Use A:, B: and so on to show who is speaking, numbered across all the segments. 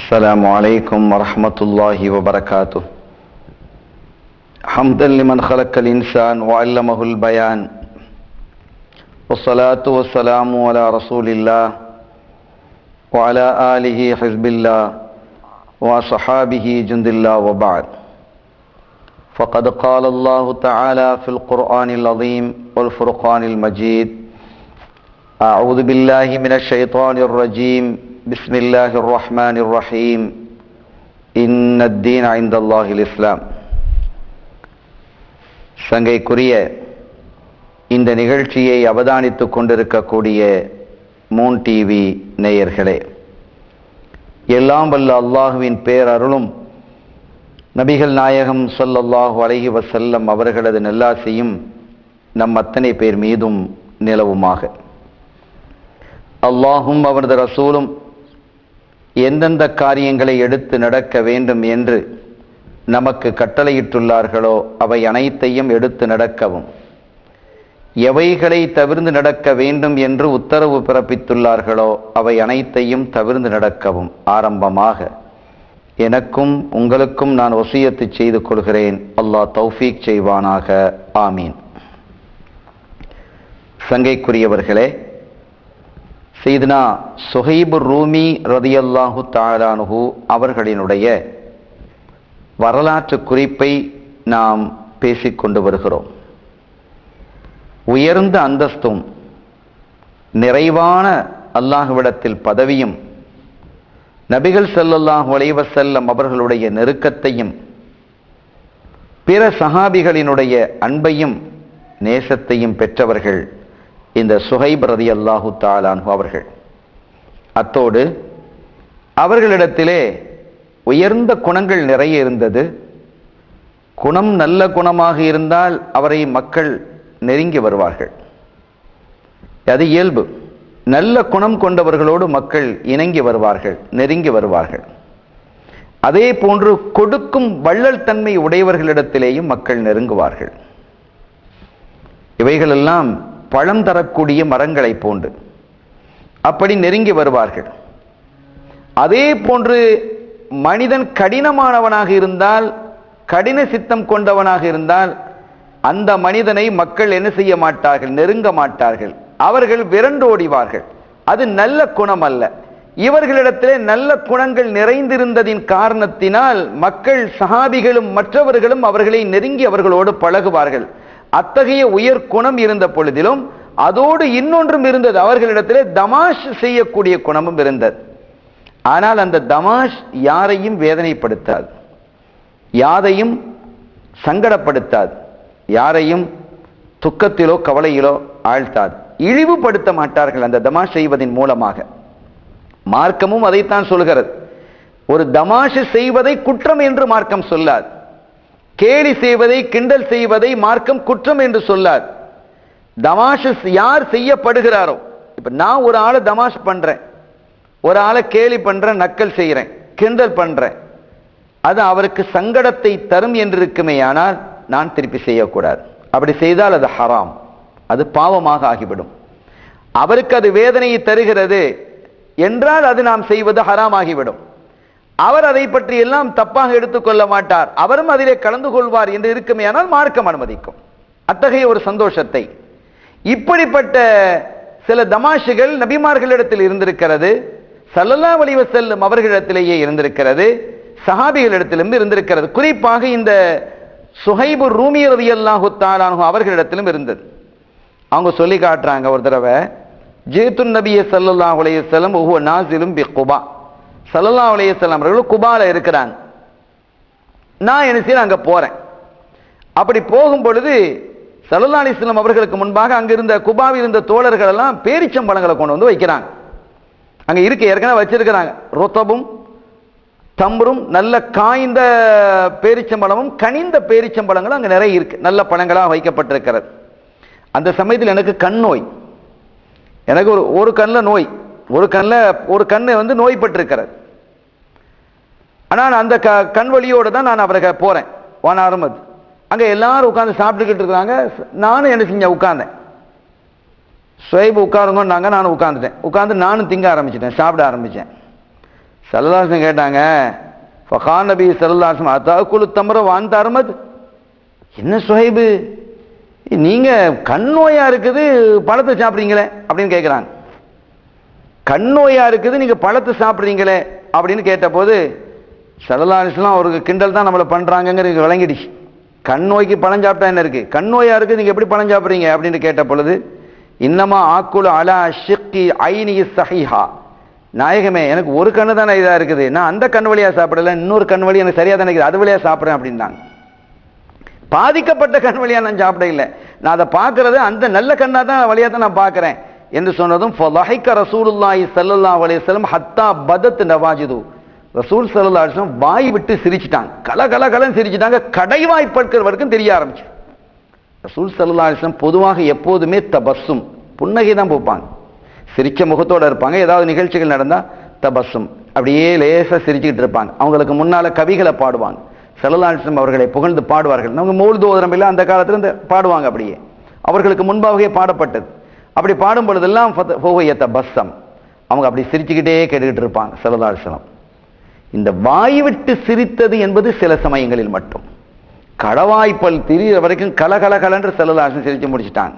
A: السلام عليكم ورحمة الله وبركاته. حمدا لمن خلق الإنسان وعلمه البيان. والصلاة والسلام على رسول الله وعلى آله حزب الله وصحابه جند الله وبعد. فقد قال الله تعالى في القرآن العظيم والفرقان المجيد أعوذ بالله من الشيطان الرجيم. بسم الله الرحمن الرحيم إن الدين عند الله الإسلام சங்கைக்குரிய இந்த நிகழ்ச்சியை அவதானித்துக் கொண்டிருக்கக்கூடிய மூன் டிவி நேயர்களே எல்லாம் வல்ல அல்லாஹுவின் பேரருளும் நபிகள் நாயகம் ஸல்லல்லாஹு அலைஹி வஸல்லம் அவர்களது நல்லாசையும் நம் அத்தனை பேர் மீதும் நிலவுமாக அல்லாஹும் அவரது ரசூலும் எந்தெந்த காரியங்களை எடுத்து நடக்க வேண்டும் என்று நமக்கு கட்டளையிட்டுள்ளார்களோ அவை அனைத்தையும் எடுத்து நடக்கவும். எவைகளை தவிர்ந்து நடக்க வேண்டும் என்று உத்தரவு பிறப்பித்துள்ளார்களோ அவை அனைத்தையும் தவிர்ந்து நடக்கவும் ஆரம்பமாக. எனக்கும் உங்களுக்கும் நான் ஒசியத்து செய்து கொள்கிறேன். அல்லாஹ் தௌஃபீக் செய்வானாக. ஆமீன். சங்கைக்குரியவர்களே செய்தனா சுஹைபு ரூமி ரதியல்லாஹு தாலானுஹு அவர்களினுடைய வரலாற்று குறிப்பை நாம் பேசிக்கொண்டு வருகிறோம். உயர்ந்த அந்தஸ்தும் நிறைவான அல்லாஹுவிடத்தில் பதவியும் நபிகள் செல்லல்லாஹு அலைஹி செல்லம் அவர்களுடைய நெருக்கத்தையும் பிற சஹாபிகளினுடைய அன்பையும் நேசத்தையும் பெற்றவர்கள் இந்த சுஹைப் ரதி அல்லாஹு தாலான் அவர்கள். அத்தோடு அவர்களிடத்திலே உயர்ந்த குணங்கள் நிறைய இருந்தது. குணம் நல்ல குணமாக இருந்தால் அவரை மக்கள் நெருங்கி வருவார்கள். அது இயல்பு. நல்ல குணம் கொண்டவர்களோடு மக்கள் இணங்கி வருவார்கள் நெருங்கி வருவார்கள். அதே போன்று கொடுக்கும் வள்ளல் தன்மை உடையவர்களிடத்திலேயும் மக்கள் நெருங்குவார்கள். இவைகளெல்லாம் பழம் தரக்கூடிய மரங்களை போன்று. அப்படி நெருங்கி வருவார்கள். அதே போன்று மனிதன் கடினமானவனாக இருந்தால் கடின சித்தம் கொண்டவனாக இருந்தால் அந்த மனிதனை மக்கள் என்ன செய்ய மாட்டார்கள்? நெருங்க மாட்டார்கள். அவர்கள் விரண்டோடிவார்கள் அது நல்ல குணம் அல்ல. இவர்களிடத்திலே நல்ல குணங்கள் நிறைந்திருந்ததின் காரணத்தினால் மக்கள் சகாபிகளும் மற்றவர்களும் அவர்களை நெருங்கி அவர்களோடு பழகுவார்கள். அத்தகைய உயர் குணம் இருந்த பொழுதிலும் அதோடு இன்னொன்றும் இருந்தது. அவர்களிடத்திலே தமாஷ் செய்யக்கூடிய குணமும் இருந்தது. ஆனால் அந்த தமாஷ் யாரையும் வேதனைப்படுத்தாது. யாரையும் சங்கடப்படுத்தாது. யாரையும் துக்கத்திலோ கவலையிலோ ஆழ்த்தாது. இழிவுபடுத்த மாட்டார்கள் அந்த தமாஷ் செய்வதன் மூலமாக. மார்க்கமும் அதைத்தான் சொல்கிறது. ஒரு தமாஷு செய்வதை குற்றம் என்று மார்க்கம் சொல்லாது. கேலி செய்வதை கிண்டல் செய்வதை மார்க்கம் குற்றம் என்று சொல்லார். தமாஷு யார் செய்யப்படுகிறாரோ? இப்போ நான் ஒரு ஆளை தமாஷ் பண்ணுறேன் ஒரு ஆளை கேலி பண்ணுறேன் நக்கல் செய்கிறேன் கிண்டல் பண்ணுறேன் அது அவருக்கு சங்கடத்தை தரும் என்று இருக்குமே ஆனால் நான் திருப்பி செய்யக்கூடாது. அப்படி செய்தால் அது ஹராம். அது பாவமாக ஆகிவிடும். அவருக்கு அது வேதனையை தருகிறது என்றால் அது நாம் செய்வது ஹராம் ஆகிவிடும் அவர் அதை பற்றி எல்லாம் தப்பாக எடுத்துக்கொள்ள மாட்டார். அவரும் அதிலே கலந்து கொள்வார் என்று இருக்குமே ஆனால் மார்க்கம் அனுமதிக்கும். அத்தகைய ஒரு சந்தோஷத்தை. இப்படிப்பட்ட சில தமாஷுகள் நபிமார்களிடத்தில் இருந்திருக்கிறது. சல்லல்லா வலிவ செல்லும் அவர்களிடத்திலேயே இருந்திருக்கிறது. சஹாபிகளிடத்திலும் இருந்திருக்கிறது. குறிப்பாக இந்த சுஹைபு ரூமி ரதி அல்லாஹு தாலானு அவர்களிடத்திலும் இருந்தது. அவங்க சொல்லி காட்டுறாங்க ஒரு தடவை ஜெயத்துன் நபிய சல்லல்லா உலைய செல்லம் ஒவ்வொரு நாசிலும் பிக்குபா சல்லல்லா உலைய அவர்கள் குபால இருக்கிறாங்க. நான் என்ன செய்ய அங்கே போகிறேன் அப்படி போகும் பொழுது சல்லல்லா அலிஸ்லாம் அவர்களுக்கு முன்பாக அங்கே இருந்த குபாவில் இருந்த தோழர்கள் எல்லாம் பேரிச்சம்பழங்களை கொண்டு வந்து வைக்கிறாங்க. அங்கே இருக்க ஏற்கனவே வச்சிருக்கிறாங்க. ரொத்தபும் தம்பரும் நல்ல காய்ந்த பேரிச்சம்பழமும் கனிந்த பேரிச்சம்பழங்களும் அங்கே நிறைய இருக்கு. நல்ல பழங்களாக வைக்கப்பட்டிருக்கிறது. அந்த சமயத்தில் எனக்கு கண் நோய். எனக்கு ஒரு ஒரு கண்ணில் நோய். ஒரு கண்ணில் ஒரு கண்ணை வந்து நோய்பட்டிருக்கிறது. ஆனால் அந்த க கண் வழியோடு தான் நான் அவரை போகிறேன் வான அருமது. அங்கே எல்லாரும் உட்காந்து சாப்பிட்டுக்கிட்டு இருக்கிறாங்க. நானும் என்ன செஞ்சேன்? உட்காந்தேன் சுவைப் உட்காருங்கன்னாங்க நானும் உட்காந்துட்டேன் உட்காந்து நானும் திங்க ஆரம்பிச்சிட்டேன் சாப்பிட ஆரம்பித்தேன் சல்லல்லாசன் கேட்டாங்க ஃபகான் நபி சல்லல்லாசம் அத்தாக்குழு தமர வான் தரமத் என்ன சுஹைபு நீங்கள் கண் நோயாக இருக்குது பழத்தை சாப்பிட்றீங்களே? அப்படின்னு கேட்குறாங்க கண் நோயாக இருக்குது நீங்கள் பழத்தை சாப்பிட்றீங்களே? அப்படின்னு கேட்டபோது சல்லல்லாஸ்லாம் அவருக்கு கிண்டல் தான் நம்மளை பண்றாங்கங்கிறது விளங்கிடுச்சு. கண் நோய்க்கு பழம் சாப்பிட்டா என்ன இருக்குது கண் நோயாக இருக்குது நீங்கள் எப்படி பழம் சாப்பிட்றீங்க அப்படின்னு கேட்ட பொழுது இன்னமா ஆக்குல அலா ஷிக்கி ஐனி சஹிஹா. நாயகமே எனக்கு ஒரு கண்ணு தானே இதாக இருக்குது. நான் அந்த கண் வழியாக சாப்பிடலை இன்னொரு கண் வழி எனக்கு சரியாக தானே இருக்குது. அது வழியாக சாப்பிட்றேன் அப்படின்னாங்க. பாதிக்கப்பட்ட கண் வழியாக நான் சாப்பிட இல்லை. நான் அதை பார்க்கறது அந்த நல்ல கண்ணாக தான் வழியாக தான் நான் பார்க்குறேன். என்று சொன்னதும் ஃபலஹிக்க ரசூலுல்லாஹி ஸல்லல்லாஹு அலைஹி வஸல்லம் ஹத்தா பதத் நவாஜிது. ரசூல் ஸல்லல்லாஹு வாய் விட்டு சிரிச்சிட்டாங்க. கல கல கலன்னு சிரிச்சிட்டாங்க. கடைவாய் பற்கள் வரைக்கும் தெரிய ஆரம்பிச்சு. ரசூல் ஸல்லல்லாஹு பொதுவாக எப்போதுமே தபஸும் புன்னகை தான் போப்பாங்க. சிரிச்ச முகத்தோடு இருப்பாங்க. ஏதாவது நிகழ்ச்சிகள் நடந்தால் தபஸும் அப்படியே லேசாக சிரிச்சுக்கிட்டு இருப்பாங்க. அவங்களுக்கு முன்னால் கவிகளை பாடுவாங்க. செல்லலாசம் அவர்களை புகழ்ந்து பாடுவார்கள். அவங்க மூழ்து இல்லை அந்த காலத்தில் இந்த பாடுவாங்க அப்படியே. அவர்களுக்கு முன்பாகவே பாடப்பட்டது. அப்படி பாடும் பொழுதெல்லாம் போகையத்த பஸ்ஸம் அவங்க அப்படி சிரிச்சுக்கிட்டே கேட்டுக்கிட்டு இருப்பாங்க. செல்லலாசனம் இந்த வாய் விட்டு சிரித்தது என்பது சில சமயங்களில் மட்டும். கடவாய்ப்பல் திரிகிற வரைக்கும் கலகலகலன்று செல்லலாசன் சிரித்து முடிச்சிட்டாங்க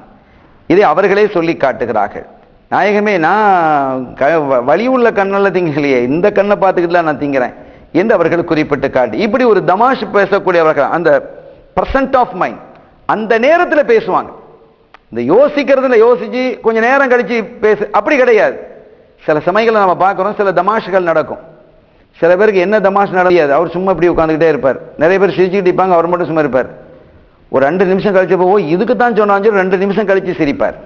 A: இதை அவர்களே சொல்லி காட்டுகிறார்கள். நாயகமே நான் க வ- உள்ள கண்ணெல்லாம் திங்கலையே இந்த கண்ணை பார்த்துக்கிட்டு நான் திங்கிறேன் என்று அவர்கள் குறிப்பிட்டு காட்டி இப்படி ஒரு தமாஷ் பேசக்கூடியவர்கள் அந்த பர்சன்ட் ஆஃப் மைண்ட் அந்த நேரத்தில் பேசுவாங்க. இந்த யோசிக்கிறதுல யோசிச்சு கொஞ்சம் நேரம் கழித்து பேசு அப்படி கிடையாது. சில சமயங்களை நம்ம பார்க்குறோம் சில தமாஷுகள் நடக்கும். சில பேருக்கு என்ன தமாஷ் நடக்காது அவர் சும்மா இப்படி உட்காந்துக்கிட்டே இருப்பார். நிறைய பேர் சிரிச்சுக்கிட்டு இருப்பாங்க அவர் மட்டும் சும்மா இருப்பார். ஒரு ரெண்டு நிமிஷம் கழிச்சு போவோ இதுக்கு தான் சொன்னாங்க ரெண்டு நிமிஷம் கழிச்சு சிரிப்பார்.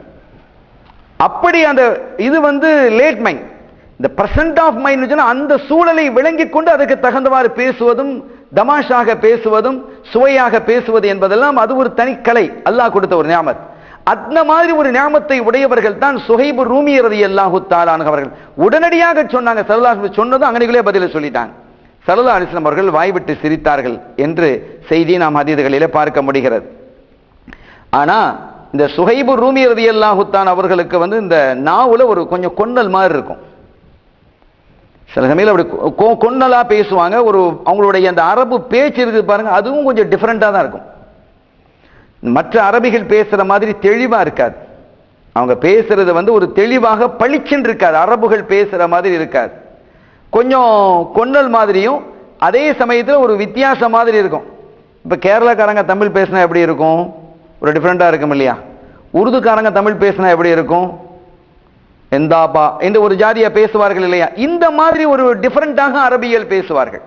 A: அப்படி அந்த இது வந்து லேட் மைண்ட் இந்த பிரசன்ட் ஆஃப் மைண்ட் சொன்னா அந்த சூழலை விளங்கிக் கொண்டு அதுக்கு தகுந்தவாறு பேசுவதும் தமாஷாக பேசுவதும் சுவையாக பேசுவது என்பதெல்லாம் அது ஒரு தனிக்கலை. அல்லாஹ் கொடுத்த ஒரு ஞாபகம் அந்த மாதிரி ஒரு ஞாபகத்தை உடையவர்கள் தான் சுகைபு ரூமியரதி எல்லாஹு தாலானவர்கள் உடனடியாக சொன்னாங்க சரலா சொன்னதும் அங்கனிகளே பதில சொல்லிட்டாங்க. சரலா அலிஸ்லாம் அவர்கள் வாய்விட்டு சிரித்தார்கள் என்று செய்தி நாம் அதீதுகளிலே பார்க்க முடிகிறது. ஆனால் இந்த சுகைபு ரூமி எல்லாஹுத்தான் அவர்களுக்கு வந்து இந்த நாவில் ஒரு கொஞ்சம் கொன்னல் மாதிரி இருக்கும். சில சமயம் அப்படி கொ- கொ- பேசுவாங்க ஒரு அவங்களுடைய அந்த அரபு பேச்சு இருக்குது பாருங்கள் அதுவும் கொஞ்சம் டிஃப்ரெண்ட்டாக தான் இருக்கும். மற்ற அரபிகள் பேசுகிற மாதிரி தெளிவாக இருக்காது. அவங்க பேசுறது வந்து ஒரு தெளிவாக பளிச்சுன்னு இருக்காது. அரபுகள் பேசுகிற மாதிரி இருக்காது. கொஞ்சம் கொன்னல் மாதிரியும் அதே சமயத்தில் ஒரு வித்தியாசம் மாதிரி இருக்கும். இப்போ கேரளாக்காரங்க தமிழ் பேசினா எப்படி இருக்கும்? ஒரு டிஃப்ரெண்ட்டாக இருக்கும் இல்லையா? உருதுக்காரங்க தமிழ் பேசினா எப்படி இருக்கும்? எந்தாப்பா என்று ஒரு ஜாதியாக பேசுவார்கள் இல்லையா? இந்த மாதிரி ஒரு டிஃப்ரெண்ட்டாக அரபியல் பேசுவார்கள்.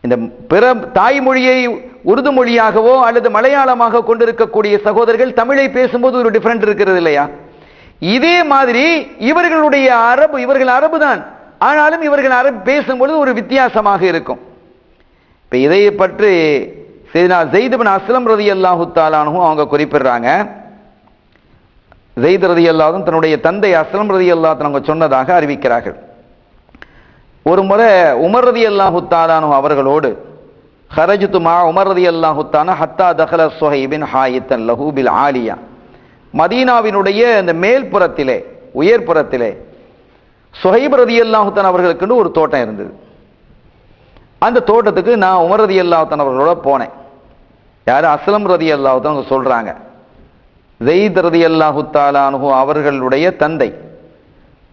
A: இந்த பிற தாய்மொழியை உருது மொழியாகவோ அல்லது மலையாளமாக கொண்டிருக்கக்கூடிய சகோதரர்கள் தமிழை பேசும்போது ஒரு டிஃப்ரெண்ட் இருக்கிறது இல்லையா? இதே மாதிரி இவர்களுடைய அரபு இவர்கள் அரபு தான். ஆனாலும் இவர்கள் அரபு பேசும்பொழுது ஒரு வித்தியாசமாக இருக்கும். இப்போ இதை பற்றி செய்தினா ஜெயிதுபின் அஸ்லம் ரதி அல்லாஹு தாலானும் அவங்க குறிப்பிடுறாங்க. ஜெயித் ரதி அல்லாதும் தன்னுடைய தந்தை அஸ்லம் ரதி அல்லாஹ் அவங்க சொன்னதாக அறிவிக்கிறார்கள். ஒரு முறை உமர் ரதி அல்லாஹு தாலானு அவர்களோடு ஹரஜுத்து மா உமர் ரதி அல்லாஹு தானா ஹத்தா தஹல சொஹைபின் ஹாயித்தன் லஹூபில் ஆலியா மதீனாவினுடைய அந்த மேல்புறத்திலே உயர்புறத்திலே சுஹைப் ரதி அல்லாஹுத்தான் அவர்களுக்குன்னு ஒரு தோட்டம் இருந்தது. அந்த தோட்டத்துக்கு நான் உமர் ரதி அல்லாஹுத்தான் அவர்களோட போனேன். யார்? அஸ்லம் ரதி அல்லாஹுத்தான் அவங்க சொல்கிறாங்க ஜெயித் ரதி அல்லாஹுத்தாலானு அவர்களுடைய தந்தை.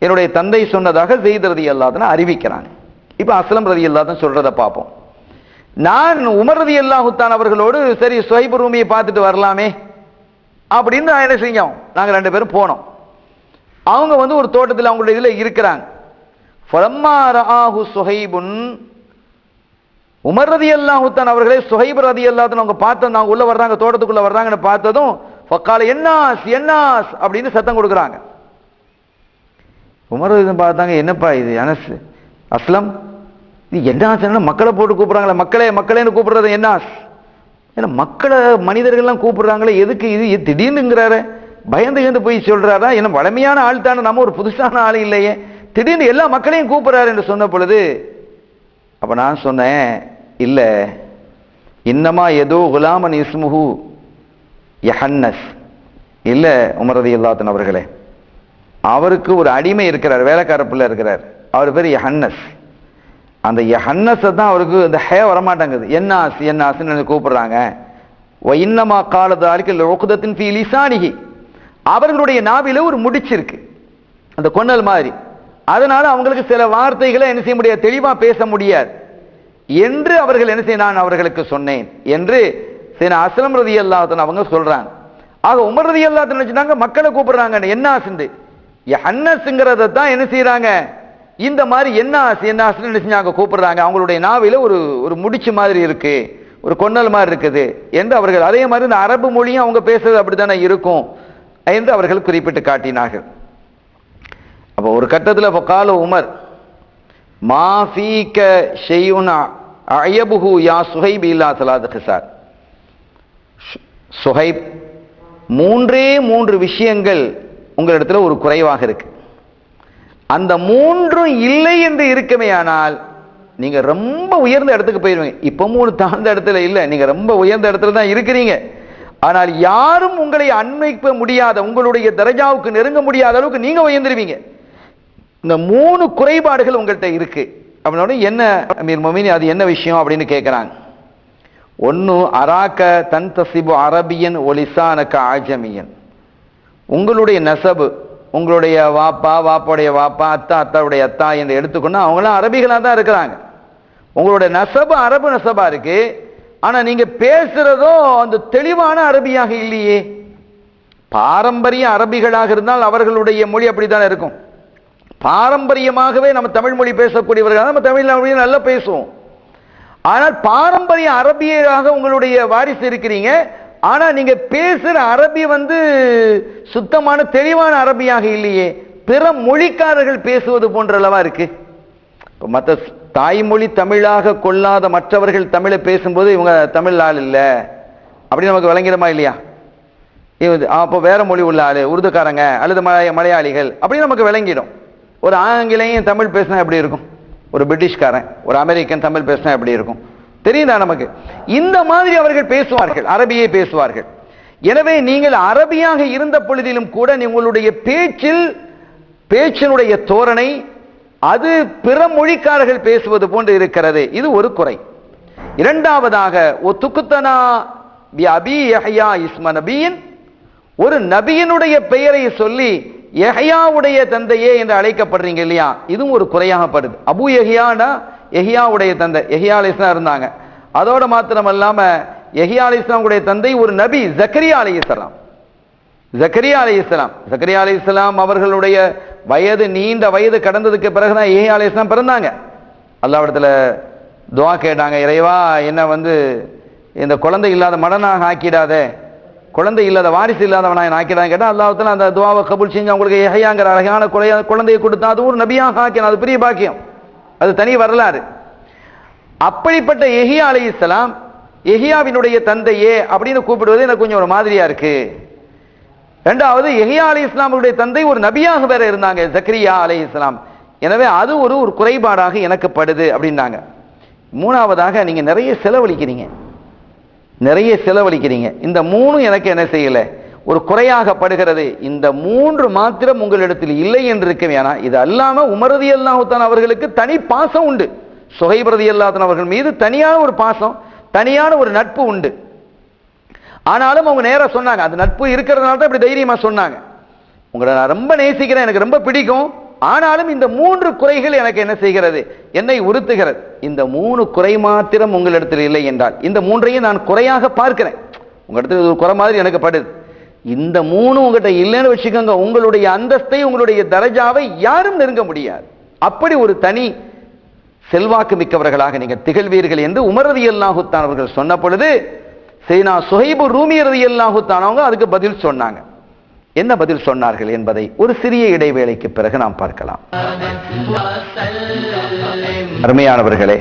A: என்னுடைய தந்தை சொன்னதாக ஜெயித் ரதி அல்லாஹ்தான் அறிவிக்கிறாங்க. இப்போ அஸ்லம் ரதி அல்லாஹ் சொல்கிறத பார்ப்போம். நான் உமரதி அல்லாஹுத்தான் அவர்களோடு சரி சுஹைப் ரூமியை பார்த்துட்டு வரலாமே அப்படின்னு நான் என்ன செஞ்சோம்? நாங்கள் ரெண்டு பேரும் போனோம். அவங்க வந்து ஒரு தோட்டத்தில் அவங்களுடைய இதில் இருக்கிறாங்க. ஃபலம்மா ரஆஹு சுஹைபுன் உமர் ரதி அல்லாஹுத்தான் அவர்களே சுஹைப் ரதி எல்லாத்தையும் அவங்க பார்த்தோம் நாங்கள் உள்ளே வர்றாங்க தோட்டத்துக்குள்ளே வர்றாங்கன்னு பார்த்ததும் ஃபக்கால என்னாஸ் என்னாஸ் அப்படின்னு சத்தம் கொடுக்குறாங்க. உமர் பார்த்தாங்க என்னப்பா இது அனஸ் அஸ்லம்? இது என்ன மக்களை போட்டு கூப்பிட்றாங்களே மக்களே மக்களேன்னு கூப்பிடுறது என்ன? ஏன்னா மக்களை மனிதர்கள்லாம் கூப்பிடுறாங்களே எதுக்கு இது? திடீர்னுங்கிறாரு. பயந்து பயந்து போய் சொல்கிறாரா என்ன வளமையான ஆள் தானே நம்ம ஒரு புதுசான ஆள் இல்லையே. திடீர்னு எல்லா மக்களையும் கூப்பிட்றாரு என்று சொன்ன பொழுது அப்போ நான் சொன்னேன் இல்லை இன்னமா ஏதோ குலாமன் இஸ்முஹு யஹன்னஸ். இல்லை உமரதி இல்லாத்தன் அவர்களே. அவருக்கு ஒரு அடிமை இருக்கிறார் வேலைக்கார பிள்ளை இருக்கிறார். அவர் பேர் யஹன்னஸ். அந்த ஹன்னஸை தான் அவருக்கு இந்த ஹே வரமாட்டேங்குது. என்னாஸ் என்னாஸ்ன்னு கூப்பிடுறாங்க. இன்னமா காலது அலிக்கல் ஒக்குதத்தின் ஃபீ லிசானிகி அவர்களுடைய நாவில ஒரு முடிச்சிருக்கு. அந்த கொன்னல் மாதிரி. அதனால அவங்களுக்கு சில வார்த்தைகளை என்ன செய்ய முடியாது தெளிவாக பேச முடியாது. என்று அவர்கள் என்ன செய்ய நான் அவர்களுக்கு சொன்னேன் என்று சரி அஸ்லம் ரதி அல்லாத்தன் அவங்க சொல்றாங்க. ஆக உமர் ரதி அல்லாத்தன் நினைச்சுட்டாங்க மக்களை கூப்பிடுறாங்க என்ன ஆசுண்டு? ஹன்னஸுங்கிறத தான் என்ன செய்யறாங்க இந்த மாதிரி என்ன ஆசை என்ன ஆசைன்னு என்ன செஞ்சாங்க கூப்பிடுறாங்க. அவங்களுடைய நாவில ஒரு ஒரு முடிச்சு மாதிரி இருக்கு. ஒரு கொன்னல் மாதிரி இருக்குது என்று அவர்கள் அதே மாதிரி இந்த அரபு மொழியும் அவங்க பேசுறது அப்படித்தானே இருக்கும் என்று அவர்கள் குறிப்பிட்டு காட்டினார்கள். அப்போ ஒரு கட்டத்தில் இப்போ கால உமர் மாஃபீக்க ஷெய்யுன் அயபுஹு யா சுஹைப் இல்லா சலாத் ஹிசார். சுஹைப் மூன்றே மூன்று விஷயங்கள் உங்களிடத்தில் ஒரு குறைவாக இருக்கு. அந்த மூன்றும் இல்லை என்று இருக்கமேயானால் நீங்க ரொம்ப உயர்ந்த இடத்துக்கு போயிருவீங்க. இப்போ மூணு தாழ்ந்த இடத்துல இல்லை நீங்க ரொம்ப உயர்ந்த இடத்துல தான் இருக்கிறீங்க. ஆனால் யாரும் உங்களை அன்வைக்க முடியாத உங்களுடைய தரஜாவுக்கு நெருங்க முடியாத அளவுக்கு நீங்க உயர்ந்துருவீங்க. இந்த மூணு குறைபாடுகள் உங்கள்கிட்ட இருக்கு. அப்படின்னோட என்ன அமீர் மொமினி அது என்ன விஷயம் அப்படின்னு கேட்குறாங்க ஒன்று அராக்க தன் தசிபு அரபியன் ஒலிசானக்க ஆஜமியன். உங்களுடைய நெசபு உங்களுடைய வாப்பா வாப்பாவுடைய வாப்பா அத்தா அத்தாவுடைய அத்தா என்று எடுத்துக்கொண்டா அவங்களாம் அரபிகளாக தான் இருக்கிறாங்க. உங்களுடைய நெசபு அரபு நெசபாக இருக்கு. ஆனால் நீங்கள் பேசுகிறதோ அந்த தெளிவான அரபியாக இல்லையே. பாரம்பரிய அரபிகளாக இருந்தால் அவர்களுடைய மொழி அப்படித்தானே இருக்கும். பாரம்பரியமாகவே நம்ம தமிழ் மொழி பேசக்கூடியவர்கள் நம்ம தமிழ் மொழி நல்லா பேசுவோம். ஆனால் பாரம்பரிய அரபியராக உங்களுடைய வாரிசு இருக்கிறீங்க. ஆனால் நீங்கள் பேசுகிற அரபி வந்து சுத்தமான தெளிவான அரபியாக இல்லையே. பிற மொழிக்காரர்கள் பேசுவது போன்றளவா இருக்கு. இப்போ மற்ற தாய்மொழி தமிழாக கொள்ளாத மற்றவர்கள் தமிழை பேசும்போது இவங்க தமிழ் ஆள் இல்லை. அப்படி நமக்கு விளங்கிடுமா இல்லையா? இது அப்போ வேற மொழி உள்ள ஆள் உருதுக்காரங்க அல்லது மலைய மலையாளிகள் அப்படின்னு நமக்கு விளங்கிடும். ஒரு ஆங்கிலேயும் தமிழ் பேசினா எப்படி இருக்கும்? ஒரு பிரிட்டிஷ்காரன் ஒரு அமெரிக்கன் தமிழ் பேசினா எப்படி இருக்கும்? தெரியுதா நமக்கு? இந்த மாதிரி அவர்கள் பேசுவார்கள் அரபியை பேசுவார்கள். எனவே நீங்கள் அரபியாக இருந்த பொழுதிலும் கூட உங்களுடைய பேச்சில் பேச்சினுடைய தோரணை அது பிற மொழிக்காரர்கள் பேசுவது போன்று இருக்கிறது. இது ஒரு குறை. இரண்டாவதாக ஒத்துக்குத்தனா அபி இஸ்ம நபியின்? ஒரு நபியினுடைய பெயரை சொல்லி எஹ்யாவுடைய தந்தையே என்று அழைக்கப்படுறீங்க இல்லையா? இதுவும் ஒரு குறையாகப்படுது. அபு எஹியானா எஹியாவுடைய தந்தை எஹியா அலி இஸ்லாம் இருந்தாங்க. அதோட மாத்திரம் இல்லாம எஹியா அலி இஸ்லாமுடைய தந்தை ஒரு நபி ஜக்கரியா அலி இஸ்லாம் ஜக்கரியா அலி இஸ்லாம் ஜக்கரியா அலி இஸ்லாம் அவர்களுடைய வயது நீண்ட வயது கடந்ததுக்கு பிறகுதான் எஹியா அலி இஸ்லாம் பிறந்தாங்க. அல்லாவிடத்துல துவா கேட்டாங்க இறைவா என்ன வந்து இந்த குழந்தை இல்லாத மடனாக ஆக்கிடாதே. குழந்தை இல்லாத வாரிசு இல்லாதவனாக ஆக்கிடான்னு கேட்டால் அல்லாஹத்தில் அந்த துவாவை கபுல் செஞ்சு அவங்களுக்கு எஹையாங்கிற அழகான குறைய குழந்தையை கொடுத்தா அது ஒரு நபியாக ஆக்கினா அது பெரிய பாக்கியம். அது தனி வரலாறு. அப்படிப்பட்ட எஹியா அலி இஸ்லாம் எஹியாவினுடைய தந்தையே அப்படின்னு கூப்பிடுவது எனக்கு கொஞ்சம் ஒரு மாதிரியா இருக்கு. ரெண்டாவது எஹியா அலி இஸ்லாமுடைய தந்தை ஒரு நபியாக வேற இருந்தாங்க ஜக்ரியா அலி இஸ்லாம் எனவே அது ஒரு ஒரு குறைபாடாக எனக்கு படுது அப்படின்னாங்க. மூணாவதாக நீங்கள் நிறைய செலவழிக்கிறீங்க. நிறைய செலவழிக்கிறீங்க. இந்த மூணும் எனக்கு என்ன செய்யலை? ஒரு குறையாக படுகிறது. இந்த மூன்று மாத்திரம் உங்களிடத்தில் இல்லை என்று இருக்க வேணாம் இது அல்லாமல் உமரதி அல்லாஹுத்தான் அவர்களுக்கு தனி பாசம் உண்டு. சுகைபிரதி அல்லாத்தன் அவர்கள் மீது தனியான ஒரு பாசம் தனியான ஒரு நட்பு உண்டு. ஆனாலும் அவங்க நேராக சொன்னாங்க அந்த நட்பு இருக்கிறதுனால தான் இப்படி தைரியமாக சொன்னாங்க. உங்களை நான் ரொம்ப நேசிக்கிறேன் எனக்கு ரொம்ப பிடிக்கும். ஆனாலும் இந்த மூன்று குறைகள் எனக்கு என்ன செய்கிறது? என்னை உறுத்துகிறது. இந்த மூணு குறை மாத்திரம் உங்களிடத்தில் இல்லை என்றால் இந்த மூன்றையும் நான் குறையாக பார்க்கிறேன். உங்களிடத்தில் ஒரு குறை மாதிரி எனக்கு படுது. இந்த மூணு உங்ககிட்ட இல்லைன்னு வச்சுக்கோங்க. உங்களுடைய அந்தஸ்தை உங்களுடைய தரஜாவை யாரும் நெருங்க முடியாது. அப்படி ஒரு தனி செல்வாக்கு மிக்கவர்களாக நீங்கள் திகழ்வீர்கள் என்று உமரதி அல்லாஹுத்தான் அவர்கள் சொன்ன பொழுது சீனா நான் சுஹைபு ரூமியரதி அல்லாஹுத்தான் அவங்க அதுக்கு பதில் சொன்னாங்க. என்ன பதில் சொன்னார்கள் என்பதை ஒரு சிறிய இடைவேளைக்கு பிறகு நாம் பார்க்கலாம். அருமையானவர்களே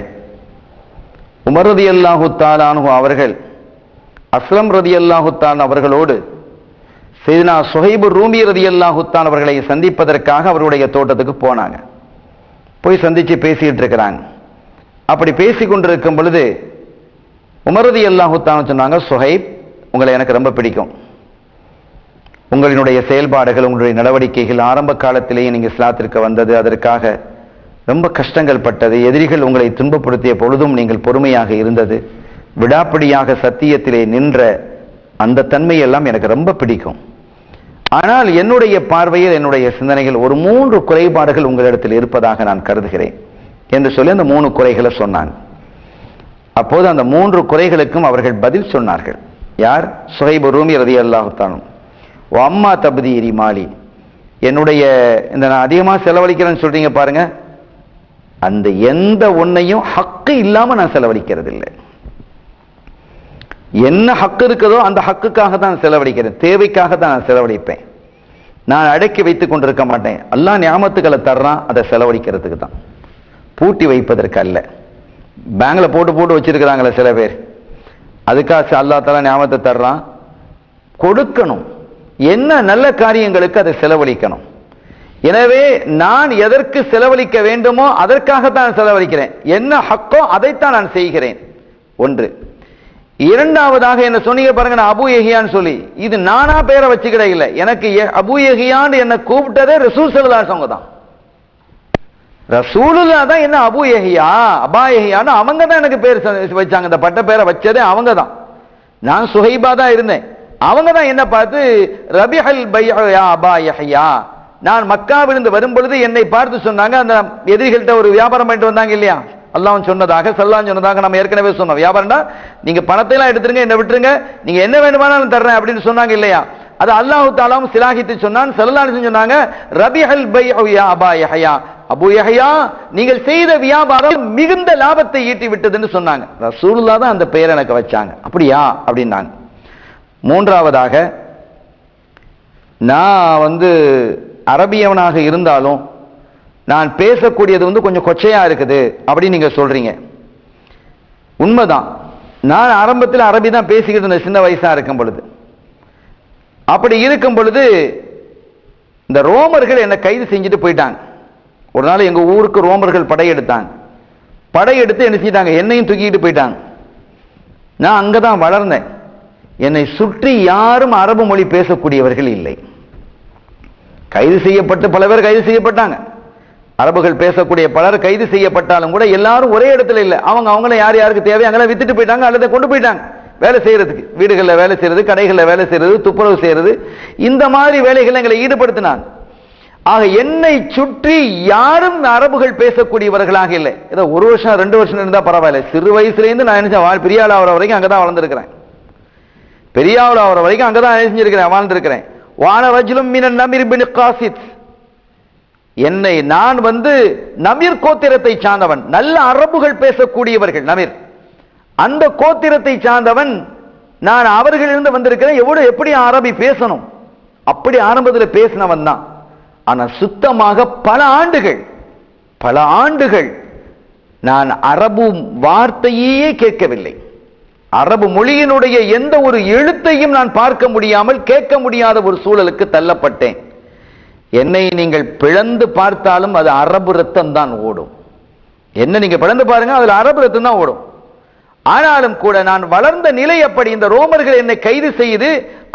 A: உமர் ரதி அல்லாஹு தாலானு அவர்கள் அஸ்லம் ரதி அல்லாஹுத்தான் அவர்களோடு செய்தினா சுஹைபு ரூமி ரதி அல்லாஹுத்தான் அவர்களை சந்திப்பதற்காக அவருடைய தோட்டத்துக்கு போனாங்க. போய் சந்தித்து பேசிக்கிட்டு இருக்கிறாங்க. அப்படி பேசி கொண்டிருக்கும் பொழுது உமரதி அல்லாஹுத்தான் சொன்னாங்க சுஹைப் உங்களை எனக்கு ரொம்ப பிடிக்கும். உங்களினுடைய செயல்பாடுகள் உங்களுடைய நடவடிக்கைகள் ஆரம்ப காலத்திலேயே நீங்கள் இஸ்லாத்திற்கு வந்தது அதற்காக ரொம்ப கஷ்டங்கள் பட்டது எதிரிகள் உங்களை துன்பப்படுத்திய பொழுதும் நீங்கள் பொறுமையாக இருந்தது. விடாப்பிடியாக சத்தியத்திலே நின்ற அந்த தன்மையெல்லாம் எனக்கு ரொம்ப பிடிக்கும். ஆனால் என்னுடைய பார்வையில் என்னுடைய சிந்தனைகள் ஒரு மூன்று குறைபாடுகள் உங்களிடத்தில் இருப்பதாக நான் கருதுகிறேன் என்று சொல்லி அந்த மூணு குறைகளை சொன்னாங்க அப்போது அந்த மூன்று குறைகளுக்கும் அவர்கள் பதில் சொன்னார்கள். யார்? சுஹைபு ரூமி ரதி அல்லாஹுத்தானும் ஓ அம்மா தபதி மாலி. என்னுடைய இந்த நான் அதிகமாக செலவழிக்கிறேன்னு சொல்றீங்க பாருங்க. அந்த எந்த ஒன்றையும் ஹக்கு இல்லாமல் நான் செலவழிக்கிறது இல்லை என்ன ஹக்கு இருக்குதோ அந்த ஹக்குக்காக தான் செலவழிக்கிறேன். தேவைக்காக தான் நான் செலவழிப்பேன். நான் அடக்கி வைத்துக் கொண்டிருக்க மாட்டேன். எல்லா ஞாபகத்துக்களை தர்றான் அதை செலவழிக்கிறதுக்கு தான். பூட்டி வைப்பதற்கு அல்ல பேங்கில் போட்டு போட்டு வச்சிருக்கிறாங்களே சில பேர். அதுக்காக அல்லா தலா ஞாபகத்தை தர்றான். கொடுக்கணும். என்ன நல்ல காரியங்களுக்கு அதை செலவழிக்கணும். எனவே நான் எதற்கு செலவழிக்க வேண்டுமோ அதற்காகத்தான் செலவழிக்கிறேன். என்ன ஹக்கோ அதைத்தான் நான் செய்கிறேன். ஒன்று. இரண்டாவதாக என்ன சொன்னீங்க பாருங்க நான் அபு எஹியான்னு சொல்லி. இது நானா பேரை வச்சுக்கிட இல்லை. எனக்கு எ- அபு எஹியான்னு என்ன கூப்பிட்டதே ரசூல் சல்லாசவங்க தான். ரசூலுல்லா தான் என்ன அபு எஹியா அபா எஹியான்னு அவங்க தான் எனக்கு பேர் வச்சாங்க. இந்த பட்ட பேரை வச்சதே அவங்க தான். நான் சுஹைபா தான் இருந்தேன். அவங்க தான் என்ன பார்த்து ரபிஹல் பையா அபா யஹ்யா. நான் மக்காவிலிருந்து வரும் பொழுது என்னை பார்த்து சொன்னாங்க. அந்த எதிரிகள்கிட்ட ஒரு வியாபாரம் பண்ணிட்டு வந்தாங்க இல்லையா? அல்லாஹ் சொன்னதாக சல்லாஹ் சொன்னதாக நம்ம ஏற்கனவே சொன்னோம். வியாபாரம்டா நீங்க பணத்தை எல்லாம் எடுத்துருங்க என்ன விட்டுருங்க நீங்க என்ன வேணுமானாலும் தர்றேன் அப்படின்னு சொன்னாங்க இல்லையா? அது அல்லாஹ் தாலாம் சிலாகித்து சொன்னான் சல்லாஹ் சொன்னாங்க ரபிஹல் பை அபா யஹயா. அபு யஹயா நீங்கள் செய்த வியாபாரம் மிகுந்த லாபத்தை ஈட்டி விட்டதுன்னு சொன்னாங்க. ரசூலுல்லா தான் அந்த பெயரை எனக்கு வச்சாங்க. அப்படியா? அப்படின்னாங்க. மூன்றாவதாக நான் வந்து அரபியவனாக இருந்தாலும் நான் பேசக்கூடியது வந்து கொஞ்சம் கொச்சையாக இருக்குது அப்படின்னு நீங்கள் சொல்கிறீங்க உண்மைதான். நான் ஆரம்பத்தில் அரபி தான் பேசிக்கிட்டு இருந்தேன் சின்ன வயசாக இருக்கும் பொழுது. அப்படி இருக்கும் பொழுது இந்த ரோமர்கள் என்னை கைது செஞ்சுட்டு போயிட்டாங்க. ஒரு நாள் எங்கள் ஊருக்கு ரோமர்கள் படையெடுத்தாங்க. படையெடுத்து என்ன செஞ்சிட்டாங்க? என்னையும் தூக்கிட்டு போயிட்டாங்க. நான் அங்கே தான் வளர்ந்தேன். என்னை சுற்றி யாரும் அரபு மொழி பேசக்கூடியவர்கள் இல்லை. கைது செய்யப்பட்டு பல பேர் கைது செய்யப்பட்டாங்க. அரபுகள் பேசக்கூடிய பலர் கைது செய்யப்பட்டாலும் கூட எல்லாரும் ஒரே இடத்துல இல்லை. அவங்க அவங்கள யார் யாருக்கு தேவை அங்கெல்லாம் வித்துட்டு போயிட்டாங்க அல்லது கொண்டு போயிட்டாங்க. வேலை செய்யறதுக்கு வீடுகளில் வேலை செய்யறது கடைகளில் வேலை செய்யறது துப்புரவு செய்யறது. இந்த மாதிரி வேலைகளை எங்களை ஈடுபடுத்தினாங்க. ஆக என்னை சுற்றி யாரும் அரபுகள் பேசக்கூடியவர்களாக இல்லை. ஏதோ ஒரு வருஷம் ரெண்டு வருஷம் இருந்தால் பரவாயில்ல. சிறு வயசுலேருந்து நான் நினைச்சேன் வாழ் பெரியாள் ஆகிற வரைக்கும் அங்கதான் வளர்ந்துருக்கிறேன் பெரியாள் ஆகிற வரைக்கும் அங்கதான் செஞ்சிருக்கிறேன் வாழ்ந்திருக்கிறேன். வான ரஜுலும் மினன் நமீர் பின் காசித். என்னை நான் வந்து நமீர் கோத்திரத்தை சார்ந்தவன். நல்ல அரபுகள் பேசக்கூடியவர்கள் நமீர். அந்த கோத்திரத்தை சார்ந்தவன் நான் அவர்களிலிருந்து வந்திருக்கிறேன். எவ்வளவு எப்படி அரபி பேசணும்? அப்படி ஆரம்பத்தில் பேசினவன் தான். ஆனா சுத்தமாக பல ஆண்டுகள் பல ஆண்டுகள் நான் அரபு வார்த்தையே கேட்கவில்லை. அரபு மொழியினுடைய எந்த ஒரு எழுத்தையும் நான் பார்க்க முடியாமல் கேட்க முடியாத ஒரு சூழலுக்கு தள்ளப்பட்டேன். என்னை நீங்கள் பிளந்து பார்த்தாலும் அது அரபு ரத்தம் தான் ஓடும். என்ன நீங்க பிளந்து பாருங்க அதில் அரபு ரத்தம் தான் ஓடும். ஆனாலும் கூட நான் வளர்ந்த நிலை அப்படி இந்த ரோமர்கள் என்னை கைது செய்து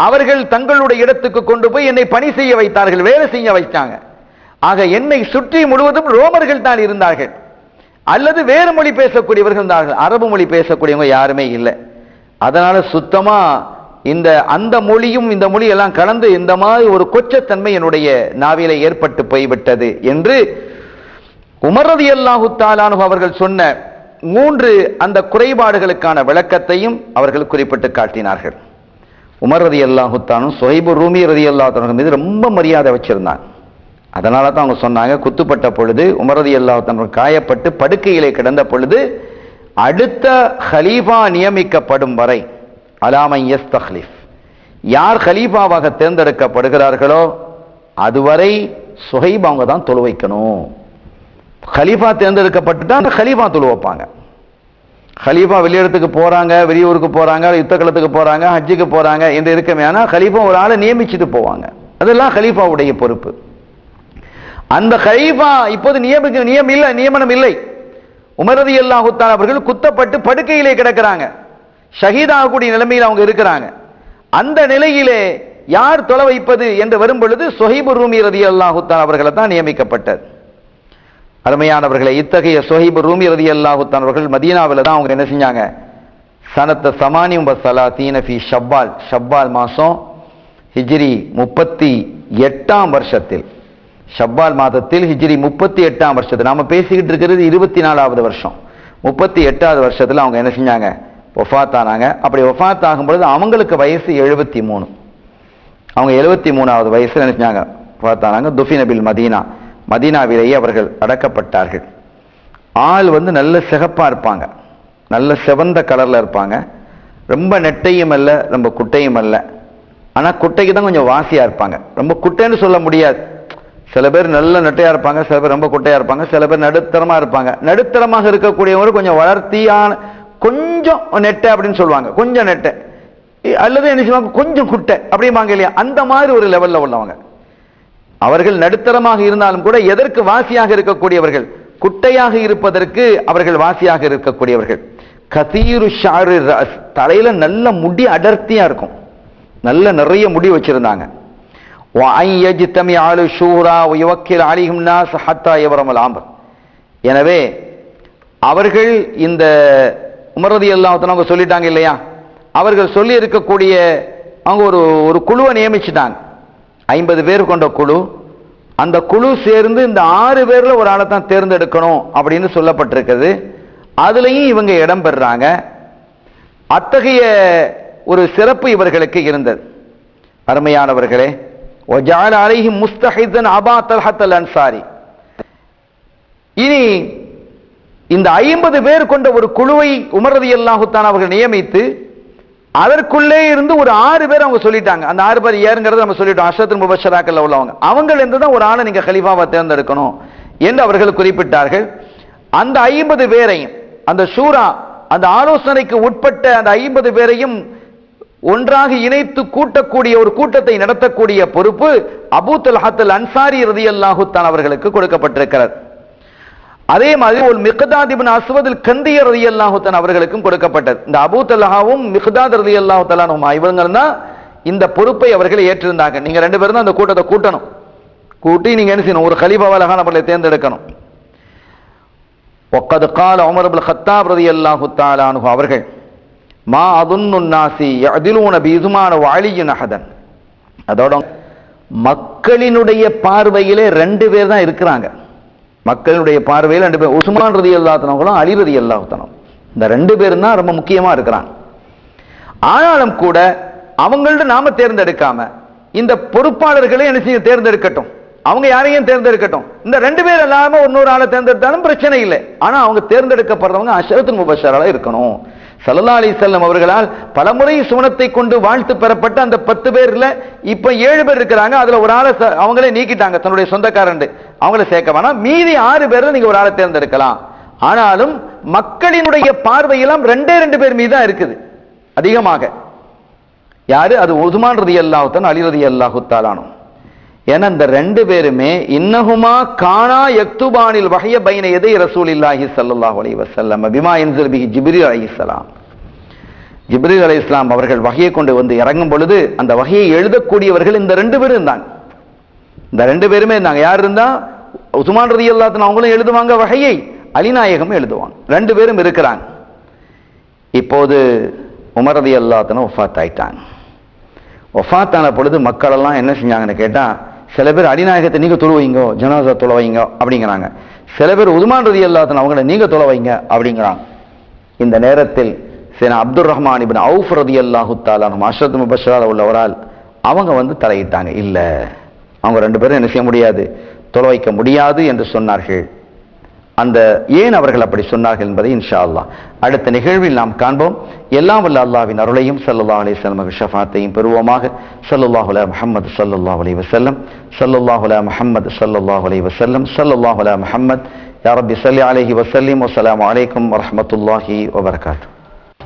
A: அவர்கள் தங்களுடைய இடத்துக்கு கொண்டு போய் என்னை பணி செய்ய வைத்தார்கள் வேலை செய்ய வைத்தாங்க. ஆக என்னை சுற்றி முழுவதும் ரோமர்கள் தான் இருந்தார்கள். அல்லது வேறு மொழி பேசக்கூடியவர்கள் இருந்தார்கள். அரபு மொழி பேசக்கூடியவங்க யாருமே இல்லை. அதனால சுத்தமாக இந்த அந்த மொழியும் இந்த மொழி எல்லாம் கலந்து இந்த மாதிரி ஒரு கொச்சத்தன்மை என்னுடைய நாவில ஏற்பட்டு போய்விட்டது என்று உமரதி அல்லாஹு தாலானு அவர்கள் சொன்ன மூன்று அந்த குறைபாடுகளுக்கான விளக்கத்தையும் அவர்கள் குறிப்பிட்டு காட்டினார்கள். உமர் ரதி அல்லாஹுத்தானும் சொஹைபு ரூமி ரதி அல்லாஹ் மீது ரொம்ப மரியாதை வச்சிருந்தாங்க அதனால தான் அவங்க சொன்னாங்க குத்துப்பட்ட பொழுது உமர் ரதி அல்லாஹ் காயப்பட்டு படுக்கையிலே கிடந்த பொழுது அடுத்த ஹலீஃபா நியமிக்கப்படும் வரை அலாமை எஸ் தஹ்லீஃப் யார் ஹலீஃபாவாக தேர்ந்தெடுக்கப்படுகிறார்களோ அதுவரை சுஹைப் அவங்க தான் தொழு வைக்கணும். ஹலீஃபா தேர்ந்தெடுக்கப்பட்டுட்டா அந்த ஹலீஃபா தொழு வைப்பாங்க. ஹலீஃபா வெளியிடத்துக்கு போகிறாங்க வெளியூருக்கு போகிறாங்க யுத்த களத்துக்கு ஹஜ்ஜுக்கு போகிறாங்க என்று இருக்கமே. ஆனால் ஹலீஃபா ஒரு ஆளை நியமிச்சுட்டு போவாங்க. அதெல்லாம் ஹலீஃபாவுடைய பொறுப்பு. அந்த ஹலீஃபா இப்போது நியமிக்க நியம் இல்லை நியமனம் இல்லை. உமரதி அல்லாஹுத்தான் அவர்கள் குத்தப்பட்டு படுக்கையிலே கிடக்கிறாங்க. ஷஹீதாகக்கூடிய நிலைமையில் அவங்க இருக்கிறாங்க. அந்த நிலையிலே யார் தொலை வைப்பது என்று வரும் பொழுது சொஹிபு ரூமி ரதி அல்லாஹுத்தான் அவர்களை தான் நியமிக்கப்பட்டது. அருமையானவர்களை இத்தகைய சொஹிபு ரூமி ரதி அல்லாஹுத்தான் அவர்கள் மதீனாவில் தான் அவங்க என்ன செஞ்சாங்க? சனத்த சமானி பசலா தீனஃபி ஷப்பால் ஷப்பால் மாதம் ஹிஜ்ரி முப்பத்தி எட்டாம் வருஷத்தில். ஷப்பால் மாதத்தில் ஹிஜ்ரி முப்பத்தி எட்டாம் வருஷத்தில். நாம் பேசிக்கிட்டு இருக்கிறது இருபத்தி நாலாவது வருஷம். முப்பத்தி எட்டாவது வருஷத்தில் அவங்க என்ன செஞ்சாங்க? ஒஃபாத்தானாங்க. அப்படி ஒஃபாத் ஆகும் பொழுது அவங்களுக்கு வயசு எழுபத்தி மூணு அவங்க எழுபத்தி மூணாவது வயசில் நினைச்சாங்க. ஒஃபாத்தானாங்க. துஃபினபில் நபில் மதீனா. மதீனாவிலேயே அவர்கள் அடக்கப்பட்டார்கள். ஆள் வந்து நல்ல சிகப்பாக இருப்பாங்க. நல்ல செவந்த கலரில் இருப்பாங்க. ரொம்ப நெட்டையும் அல்ல ரொம்ப குட்டையும் அல்ல. ஆனால் குட்டைக்கு தான் கொஞ்சம் வாசியாக இருப்பாங்க. ரொம்ப குட்டைன்னு சொல்ல முடியாது. சில பேர் நல்ல நெட்டையாக இருப்பாங்க சில பேர் ரொம்ப குட்டையாக இருப்பாங்க சில பேர் நடுத்தரமாக இருப்பாங்க. நடுத்தரமாக இருக்கக்கூடியவங்க கொஞ்சம் வளர்த்தியான கொஞ்சம் நெட்டை அப்படின்னு சொல்லுவாங்க. கொஞ்சம் நெட்டை. அல்லது என்ன சொல்லுவாங்க கொஞ்சம் குட்டை. அப்படிம்பாங்க இல்லையா? அந்த மாதிரி ஒரு லெவலில் உள்ளவங்க. அவர்கள் நடுத்தரமாக இருந்தாலும் கூட எதற்கு வாசியாக இருக்கக்கூடியவர்கள்? குட்டையாக இருப்பதற்கு அவர்கள் வாசியாக இருக்கக்கூடியவர்கள். கதீரு ஷாரு தலையில் நல்ல முடி அடர்த்தியாக இருக்கும். நல்ல நிறைய முடி வச்சிருந்தாங்க. எனவே அவர்கள் இந்த உமரதி எல்லாத்தன அவங்க சொல்லிட்டாங்க இல்லையா? அவர்கள் சொல்லி இருக்கக்கூடிய அவங்க ஒரு ஒரு குழுவை நியமிச்சுட்டாங்க. ஐம்பது பேர் கொண்ட குழு. அந்த குழு சேர்ந்து இந்த ஆறு பேரில் ஒரு ஆளை தான் தேர்ந்தெடுக்கணும் அப்படின்னு சொல்லப்பட்டிருக்குது. அதுலேயும் இவங்க இடம் பெறுறாங்க அத்தகைய ஒரு சிறப்பு இவர்களுக்கு இருந்தது. அருமையானவர்களே ஒஜால் அலைஹி முஸ்தஹிதன் அபா தல்ஹத் அல் அன்சாரி. இனி இந்த ஐம்பது பேர் கொண்ட ஒரு குழுவை உமரதி அல்லாஹுத்தான் அவர்கள் நியமித்து அதற்குள்ளே இருந்து ஒரு ஆறு பேர் அவங்க சொல்லிட்டாங்க. அந்த ஆறு பேர் ஏறுங்கிறது நம்ம சொல்லிட்டோம். அஷத்து முபஷராக்கள் உள்ளவங்க. அவங்க இருந்து தான் ஒரு ஆளை நீங்கள் கலிஃபாவை தேர்ந்தெடுக்கணும் என்று அவர்கள் குறிப்பிட்டார்கள். அந்த ஐம்பது பேரையும் அந்த ஷூரா அந்த ஆலோசனைக்கு உட்பட்ட அந்த ஐம்பது பேரையும் ஒன்றாக இணைத்து கூட்டக்கூடிய ஒரு கூட்டத்தை நடத்தக்கூடிய பொறுப்பு அபூ தல்ஹாத்தல் அன்சாரி ரதி அல்லாஹுத்தான் அவர்களுக்கு கொடுக்கப்பட்டிருக்கிறார் அதே மாதிரி ஒரு மிகதாத் இப்னு அஸ்வதில் கந்திய ரதி அல்லாஹுத்தன் அவர்களுக்கும் கொடுக்கப்பட்டது. இந்த அபூ தல்ஹாவும் மிகதாத் ரதி அல்லாஹுத்தலானும் இவங்க தான் இந்த பொறுப்பை அவர்கள் ஏற்றிருந்தாங்க. நீங்கள் ரெண்டு பேரும் தான் அந்த கூட்டத்தை கூட்டணும். கூட்டி நீங்கள் என்ன செய்யணும்? ஒரு கலிபாவலகா அவர்களை தேர்ந்தெடுக்கணும். ஒக்கது கால உமர் ஹத்தாப் ரதி அல்லாஹுத்தாலானு அவர்கள் மா அதுன்னு நாசி அதிலூன பீதுமான வாழியின் அகதன் அதோட மக்களினுடைய பார்வையிலே ரெண்டு பேர் தான் இருக்கிறாங்க. மக்களுடைய பார்வையில் ரெண்டு பேர் உசுமான் ரதி அல்லாத்தனவங்களும் அலி ரதி அல்லாத்தனம் இந்த ரெண்டு பேரும் தான் ரொம்ப முக்கியமாக இருக்கிறாங்க. ஆனாலும் கூட அவங்கள்ட்ட நாம தேர்ந்தெடுக்காம இந்த பொறுப்பாளர்களே என்ன செய்ய தேர்ந்தெடுக்கட்டும். அவங்க யாரையும் தேர்ந்தெடுக்கட்டும். இந்த ரெண்டு பேர் இல்லாம இன்னொரு ஆளை தேர்ந்தெடுத்தாலும் பிரச்சனை இல்லை. ஆனா அவங்க தேர்ந்தெடுக்கப்படுறவங்க அஷரத்து முபஷரால இருக்கணும். சல்லா அலிசல்லம் அவர்களால் பலமுறை சுவனத்தை கொண்டு வாழ்த்து பெறப்பட்ட அந்த பத்து பேர்ல இப்ப ஏழு பேர் இருக்கிறாங்க. அதுல ஒரு ஆளை அவங்களே நீக்கிட்டாங்க தன்னுடைய சொந்தக்காரன் அவங்கள சேர்க்க வேணாம். மீதி ஆறு பேரில் நீங்க ஒரு ஆளை தேர்ந்தெடுக்கலாம். ஆனாலும் மக்களினுடைய பார்வையெல்லாம் ரெண்டே ரெண்டு பேர் மீது தான் இருக்குது. அதிகமாக. யாரு? அது உதுமான் ரதி அல்லாஹுத்தன் அலி ரதி அல்லாஹுத்தாலானும் ஏன்னா இந்த ரெண்டு பேருமே இன்னகுமா காணா எக்துபானில் வகைய பைன எதை ரசூலில்லாஹி சல்லாஹ் அலி வசல்லம் பிமா யன்சில் பிஹி ஜிப்ரீல் அலைஹிஸ்ஸலாம் அலி இஸ்லாம் அவர்கள் வகையை கொண்டு வந்து இறங்கும் பொழுது அந்த வகையை எழுதக்கூடியவர்கள் இந்த ரெண்டு பேரும் இருந்தாங்க. இந்த ரெண்டு பேருமே இருந்தாங்க. யார் இருந்தா? உஸ்மான் ரதி அல்லாஹ் அவங்களும் எழுதுவாங்க வகையை அலிநாயகம் எழுதுவாங்க. ரெண்டு பேரும் இருக்கிறாங்க. இப்போது உமரதி ரதி அல்லாத்தனும் ஒஃபாத் ஆயிட்டாங்க. ஒஃபாத்தான பொழுது மக்கள் எல்லாம் என்ன செஞ்சாங்கன்னு கேட்டால் சில பேர் அடிநாயகத்தை நீங்கள் துழுவீங்க ஜனாசா தொலைவைங்க அப்படிங்கிறாங்க. சில பேர் உதுமான் ரதி அல்லாத்தன் அவங்கள நீங்கள் தொலைவைங்க அப்படிங்கிறாங்க. இந்த நேரத்தில் சேனா அப்துல் ரஹ்மான் இபின் அவுஃப் ரதி அல்லாஹு தாலானும் அஷ்ரத் உள்ளவரால் அவங்க வந்து தலையிட்டாங்க. இல்லை அவங்க ரெண்டு பேரும் என்ன செய்ய முடியாது? தொலை வைக்க முடியாது என்று சொன்னார்கள். அந்த ஏன் அவர்கள் அப்படி சொன்னார்கள் என்பதை இன்ஷா அல்லாஹ் அடுத்த நிகழ்வில் நாம் காண்போம். எல்லாம் வல்ல அல்லாவின் அருளையும் ஸல்லல்லாஹு அலி வஸல்லம் ஷஃபாத்தையும் பெறுவோமாக. சல்லுல்லாஹுல முஹம்மது ஸல்லல்லாஹு அலைஹி வஸல்லம். சல்லுல்லாஹுல முஹம்மது ஸல்லல்லாஹு அலைஹி வஸல்லம். சல்லுல்லாஹுல முஹம்மத். யாரபி சல்லி அலஹி வசல்லிம் வசலாம் வஸ்ஸலாமு அலைக்கும் வரஹ்மத்துல்லாஹி